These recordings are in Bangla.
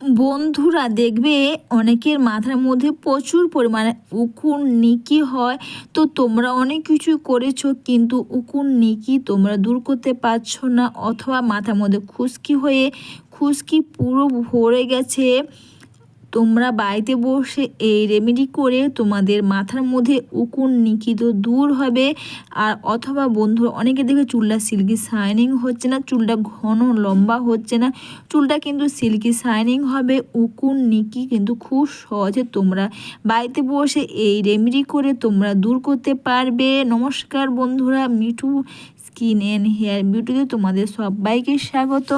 বন্ধুরা দেখবে অনেকের মাথার মধ্যে প্রচুর পরিমাণে উকুন নিকি হয়। তো তোমরা অনেক কিছু করেছ, কিন্তু উকুন নিকি তোমরা দূর করতে পারছ না, অথবা মাথার মধ্যে খুশকি হয়ে, খুশকি পুরো ভরে গেছে। তোমরা বাড়িতে বসে এই রেমেডি করে তোমাদের মাথার মধ্যে উকুন নিকিত দূর হবে। আর অথবা বন্ধু অনেকে দেখবে চুলটা সিল্কি শাইনিং হচ্ছে না, চুলটা ঘন লম্বা হচ্ছে না। চুলটা কিন্তু সিল্কি শাইনিং হবে, উকুন নিকি কিন্তু খুব সহজে তোমরা বাড়িতে বসে এই রেমেডি করে তোমরা দূর করতে পারবে। নমস্কার বন্ধুরা, মিঠু স্কিন অ্যান্ড হেয়ার বিউটিতে তোমাদের সবাইকে স্বাগত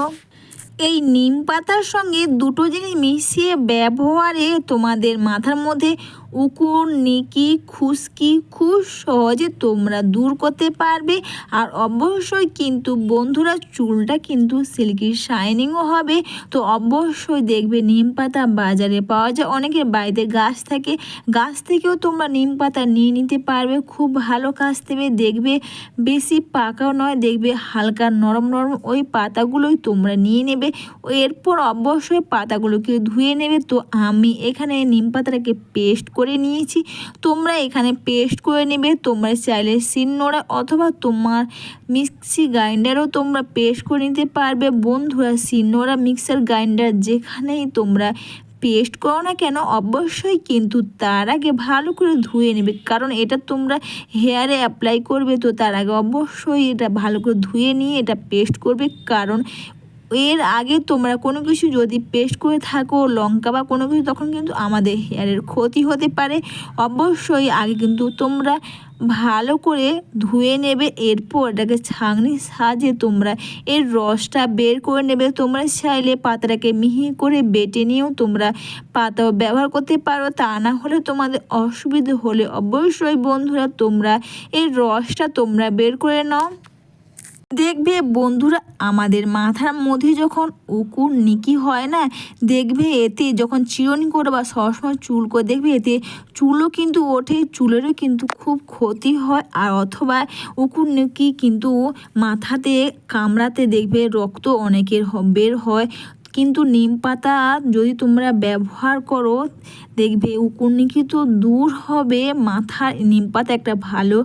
এই নিম পাতার সঙ্গে দুটো জিনিস মিশিয়ে ব্যবহারে তোমাদের মাথার মধ্যে উকুন, নিকি, খুশকি খুব সহজে তোমরা দূর করতে পারবে। আর অবশ্যই কিন্তু বন্ধুরা, চুলটা কিন্তু সিল্কি শাইনিংও হবে। তো অবশ্যই দেখবে নিম পাতা বাজারে পাওয়া যায়। অনেকের বাড়িতে গাছ থাকে। গাছ থেকেও তোমরা নিম পাতা নিয়ে নিতে পারবে। খুব ভালো কাজ দেবে। দেখবে বেশি পাকাও নয়, দেখবে হালকা নরম নরম ওই পাতাগুলোই তোমরা নিয়ে নেবে। এরপর অবশ্যই পাতাগুলোকে ধুয়ে নেবে। তো আমি এখানে নিম পাতাটাকে পেস্ট করে নিয়েছি। তোমরা এখানে পেস্ট করে নেবে। তোমরা চাইলে শিলনোড়া অথবা তোমার মিক্সি গ্রাইন্ডারও তোমরা পেস্ট করে নিতে পারবে। বন্ধুরা, শিলনোড়া মিক্সার গ্রাইন্ডার যেখানেই তোমরা পেস্ট করো না কেন, অবশ্যই কিন্তু তার আগে ভালো করে ধুয়ে নেবে। কারণ এটা তোমরা হেয়ারে অ্যাপ্লাই করবে, তো তার আগে অবশ্যই এটা ভালো করে ধুয়ে নিয়ে এটা পেস্ট করবে। কারণ এর আগে তোমরা কোনো কিছু যদি পেস্ট করে থাকো, লঙ্কা বা কোনো কিছু, তখন কিন্তু আমাদের হেয়ারের ক্ষতি হতে পারে। অবশ্যই আগে কিন্তু তোমরা ভালো করে ধুয়ে নেবে, এরপর এটাকে ছাঁকনি সাজে তোমরা এর রসটা বের করে নেবে। তোমরা চাইলে পাতাটাকে মিহি করে বেটে নিয়েও তোমরা পাতাও ব্যবহার করতে পারো। তা না হলে তোমাদের অসুবিধে হলে অবশ্যই বন্ধুরা তোমরা এর রসটা তোমরা বের করে নাও। দেখবে বন্ধুরা আমাদের মাথার মধ্যে যখন উকুর নিকি হয় না, দেখবে এতে যখন চিরনি করে বা সবসময় চুল করে, দেখবে এতে চুলও কিন্তু ওঠে, চুলেরও কিন্তু খুব ক্ষতি হয় আর অথবা উকুর নিকি কিন্তু মাথাতে কামড়াতে দেখবে রক্ত অনেকের বের হয়। কিন্তু নিম পাতা যদি তোমরা ব্যবহার করো, দেখবে উকুরনিকি তো দূর হবে মাথার নিম পাতা একটা ভালো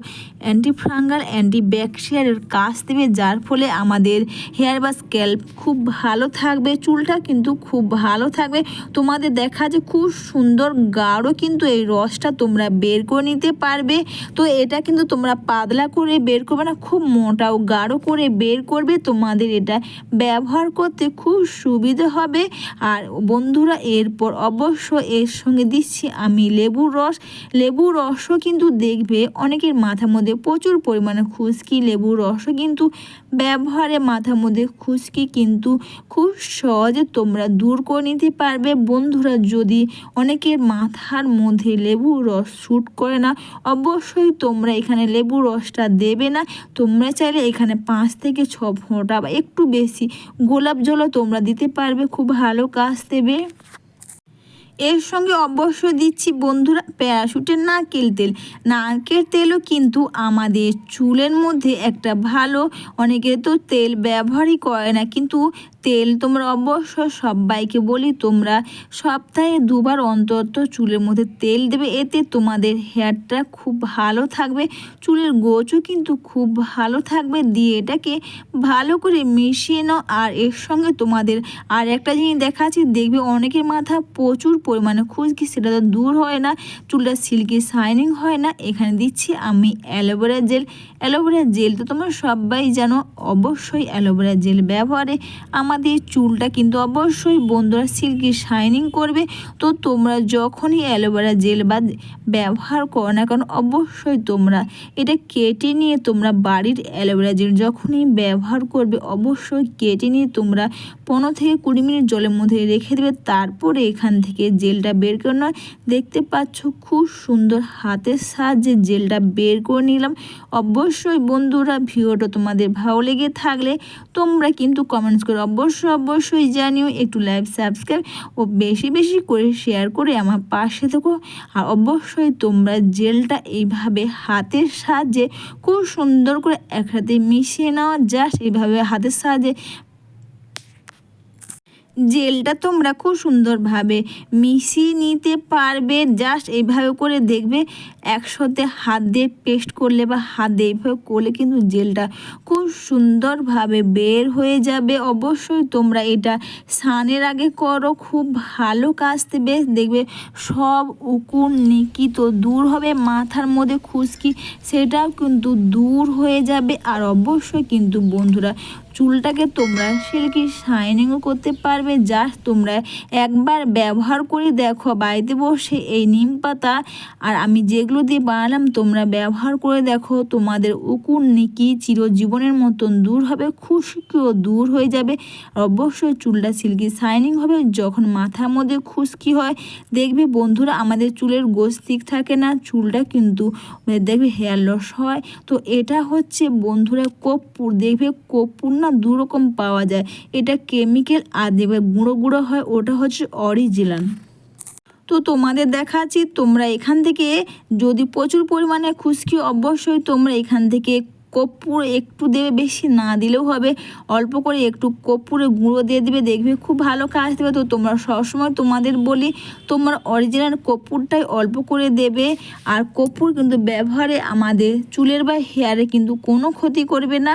অ্যান্টিফ্রাঙ্গাল অ্যান্টিব্যাকটেরিয়াল কাজ দেবে, যার ফলে আমাদের হেয়ার বা স্ক্যাল্প খুব ভালো থাকবে, চুলটা কিন্তু খুব ভালো থাকবে। তোমাদের দেখা যে খুব সুন্দর গাঢ় কিন্তু এই রসটা তোমরা বের করে নিতে পারবে। তো এটা কিন্তু তোমরা পাতলা করে বের করবে না, খুব মোটাও গাঢ় করে বের করবে। তোমাদের এটা ব্যবহার করতে খুব সুবিধা হবে। আর বন্ধুরা, এরপর অবশ্য এর সঙ্গে দিচ্ছি আমি লেবুর রস। লেবুর রসও কিন্তু দেখবে অনেকের মাথার মধ্যে প্রচুর পরিমাণে খুশকি। লেবুর রসও কিন্তু ব্যবহারে মাথার মধ্যে খুশকি কিন্তু খুব সহজে তোমরা দূর করে নিতে পারবে। বন্ধুরা, যদি অনেকের মাথার মধ্যে লেবুর রস শ্যুট করে না, অবশ্যই তোমরা এখানে লেবুর রসটা দেবে না। তোমরা চাইলে এখানে পাঁচ থেকে ছ ফোঁটা বা একটু বেশি গোলাপ জলও তোমরা দিতে পারবে, খুব ভালো কাজ দেবে। এর সঙ্গে অবশ্য দিচ্ছি বন্ধুরা প্যারাশুটের নারকেল তেল। নারকেল তেলও কিন্তু আমাদের চুলের মধ্যে একটা ভালো, অনেকে তো তেল ব্যবহারই করে না, কিন্তু তেল তোমরা অবশ্য সবাইকে বলি, তোমরা সপ্তাহে দুবার অন্তত চুলের মধ্যে তেল দেবে, এতে তোমাদের হেয়ারটা খুব ভালো থাকবে, চুলের গোছও কিন্তু খুব ভালো থাকবে, দিয়ে এটাকে ভালো করে মিশিয়ে নাও, আর এর সঙ্গে তোমাদের আর একটা জিনিস দেখাচ্ছি দেখবে অনেকের মাথা প্রচুর পরিমাণে খুঁজকি সেটা তো দূর হয় না, চুলটা সিল্কি শাইনিং হয় না, এখানে দিচ্ছি আমি অ্যালোভেরা জেল অ্যালোভেরা জেল তো তোমরা সবাই জানো, অবশ্যই অ্যালোভেরা জেল ব্যবহারে আমাদের চুলটা কিন্তু অবশ্যই বন্ধুরা সিল্কি শাইনিং করবে। তো তোমরা যখনই অ্যালোভেরা জেল বা ব্যবহার করো না কারণ অবশ্যই তোমরা এটা কেটে নিয়ে তোমরা বাড়ির অ্যালোভেরা জেল যখনই ব্যবহার করবে, অবশ্যই কেটে নিয়ে তোমরা পনেরো থেকে কুড়ি মিনিট জলের মধ্যে রেখে দেবে। তারপরে এখান থেকে জেলটা বের করে নয় দেখতে পাচ্ছ খুব সুন্দর হাতের সাহায্যে জেলটা বের করে নিলাম। অবশ্যই বন্ধুরা ভিডিওটা তোমাদের ভালো লেগে থাকলে তোমরা কিন্তু কমেন্টস করে অবশ্যই অবশ্যই অবশ্যই জানিও একটু লাইভ সাবস্ক্রাইব ও বেশি বেশি করে শেয়ার করে আমার পাশে থেকো। আর অবশ্যই তোমরা জেলটা এইভাবে হাতের সাহায্যে খুব সুন্দর করে একসাথে মিশিয়ে নেওয়া জাস্ট এইভাবে হাতের সাহায্যে জেলটা তোমরা খুব সুন্দরভাবে মিশিয়ে নিতে পারবে। জাস্ট এইভাবে করে দেখবে, একসাথে হাত দিয়ে পেস্ট করলে বা হাত দিয়ে এইভাবে করলে কিন্তু জেলটা খুব সুন্দরভাবে বের হয়ে যাবে। অবশ্যই তোমরা এটা স্নানের আগে করো, খুব ভালো কাজ দেবে। দেখবে সব উকুন নিকি তো দূর হবে, মাথার মধ্যে খুশকি, সেটাও কিন্তু দূর হয়ে যাবে। আর অবশ্যই কিন্তু বন্ধুরা চুলটাকে তোমরা সিল্কি শাইনিংও করতে পারবে। যা তোমরা একবার ব্যবহার করে দেখো, বাড়িতে বসে এই নিম পাতা আর আমি যেগুলো দিয়ে বানালাম, তোমরা ব্যবহার করে দেখো, তোমাদের উকুন নিকি চিরজীবনের মতন দূর হবে খুশকিও দূর হয়ে যাবে। আর অবশ্যই চুলটা সিল্কি শাইনিং হবে, যখন মাথার মধ্যে খুশকি হয়, দেখবে বন্ধুরা আমাদের চুলের গোস ঠিক থাকে না, চুলটা কিন্তু দেখবে হেয়ার লস হয়। তো এটা হচ্ছে বন্ধুরা কর্পূর, দেখবে কর্পূর দু রকম পাওয়া যায়। এটা কেমিক্যাল আর দেবে গুঁড়ো গুঁড়ো হয়, ওটা হচ্ছে অরিজিনাল তো তোমাদের দেখাচ্ছি, তোমরা এখান থেকে যদি প্রচুর পরিমাণে খুশকি, অবশ্যই তোমরা এখান থেকে কর্পূর একটু দেবে বেশি, না দিলেও হবে। অল্প করে একটু কর্পূরে গুঁড়ো দিয়ে দেবে, দেখবে খুব ভালো কাজ দেবে। তো তোমরা সবসময় তোমাদের বলি, তোমরা অরিজিনাল কর্পূরটাই অল্প করে দেবে। আর কর্পূর কিন্তু ব্যবহারে আমাদের চুলের বা হেয়ারে কিন্তু কোনো ক্ষতি করবে না।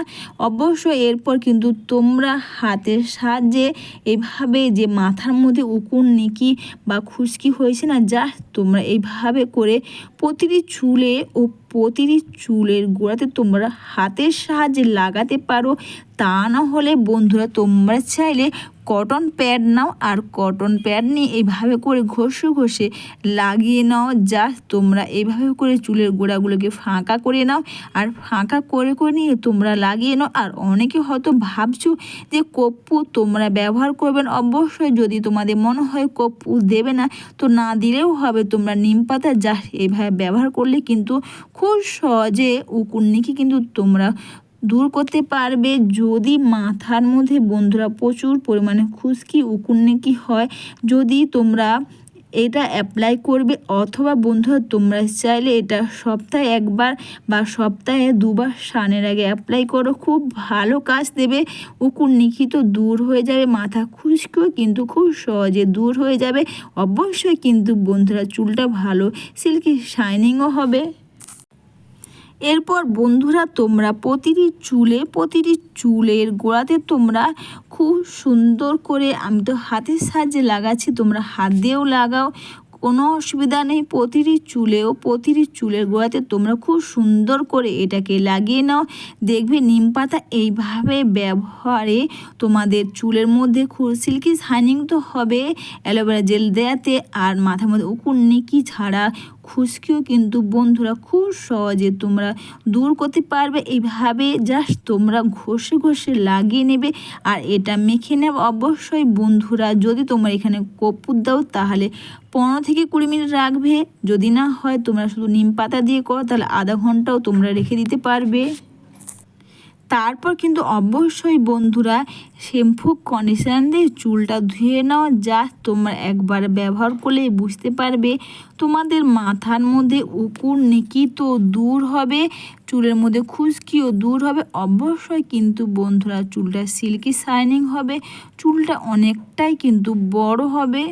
অবশ্যই এরপর কিন্তু তোমরা হাতের সাহায্যে এভাবে যে মাথার মধ্যে উকুন, নিকি বা খুশকি হয়েছে না, যা তোমরা এইভাবে করে প্রতিটি চুলে ও প্রতিটি চুলের গোড়াতে তোমরা হাতের সাহায্যে লাগাতে পারো। তা না হলে বন্ধুরা তোমরা চাইলে কটন প্যাড নাও আর কটন প্যাড নিয়ে এইভাবে করে ঘষে ঘষে লাগিয়ে নাও। যা তোমরা এইভাবে করে চুলের গোড়াগুলোকে ফাঁকা করে নাও আর ফাঁকা করে করে নিয়ে তোমরা লাগিয়ে নাও। আর অনেকে হয়তো ভাবছ যে কপ্পু তোমরা ব্যবহার করবেন অবশ্যই যদি তোমাদের মনে হয় কপ্পু দেবে না, তো না দিলেও হবে। তোমরা নিম পাতা যা এইভাবে ব্যবহার করলে কিন্তু খুব সহজে উকুন উকুন্নিকে কিন্তু তোমরা দূর করতে পারবে যদি মাথার মধ্যে বন্ধুরা প্রচুর পরিমাণে খুশকি, উকুন্নিকি হয়। যদি তোমরা এটা অ্যাপ্লাই করবে অথবা বন্ধুরা তোমরা চাইলে এটা সপ্তাহে একবার বা সপ্তাহে দুবার স্নানের আগে অ্যাপ্লাই করো। খুব ভালো কাজ দেবে। উকুন নিখিত দূর হয়ে যাবে, মাথা খুশকিও কিন্তু খুব সহজে দূর হয়ে যাবে। অবশ্যই কিন্তু বন্ধুরা চুলটা ভালো সিল্কি শাইনিংও হবে। এরপর বন্ধুরা তোমরা প্রতিটি চুলে, প্রতিটি চুলের গোড়াতে তোমরা খুব সুন্দর করে আমি তো হাতের সাহায্যে লাগাচ্ছি, তোমরা হাত দিয়েও লাগাও, কোনো অসুবিধা নেই। প্রতিটি চুলেও, প্রতিটি চুলের গোড়াতে তোমরা খুব সুন্দর করে এটাকে লাগিয়ে নাও। দেখবে নিম পাতা এইভাবে ব্যবহারে তোমাদের চুলের মধ্যে খুব সিল্কি শাইনিং তো হবে অ্যালোভেরা জেল দেয়াতে, আর মাথার মধ্যে উকুন নিকি ছাড়া খুশকিও কিন্তু বন্ধুরা খুব সহজে তোমরা দূর করতে পারবে। এইভাবে জাস্ট তোমরা ঘষে ঘষে লাগিয়ে নেবে আর এটা মেখে নেব অবশ্যই বন্ধুরা, যদি তোমরা এখানে কপুর দাও তাহলে পনেরো থেকে কুড়ি মিনিট রাখবে। যদি না হয় তোমরা শুধু নিম পাতা দিয়ে করো, তাহলে আধা ঘন্টাও তোমরা রেখে দিতে পারবে। তারপর কিন্তু অবশ্যই বন্ধুরা শ্যাম্পু কন্ডিশনার দিয়ে চুলটা ধুয়ে নাও। যা তোমরা একবার ব্যবহার করলে বুঝতে পারবে তোমাদের মাথার মধ্যে উকুর নিকি তো দূর হবে, চুলের মধ্যে খুশকিও দূর হবে। অবশ্যই কিন্তু বন্ধুরা চুলটা সিল্কি শাইনিং হবে, চুলটা অনেকটাই কিন্তু বড় হবে।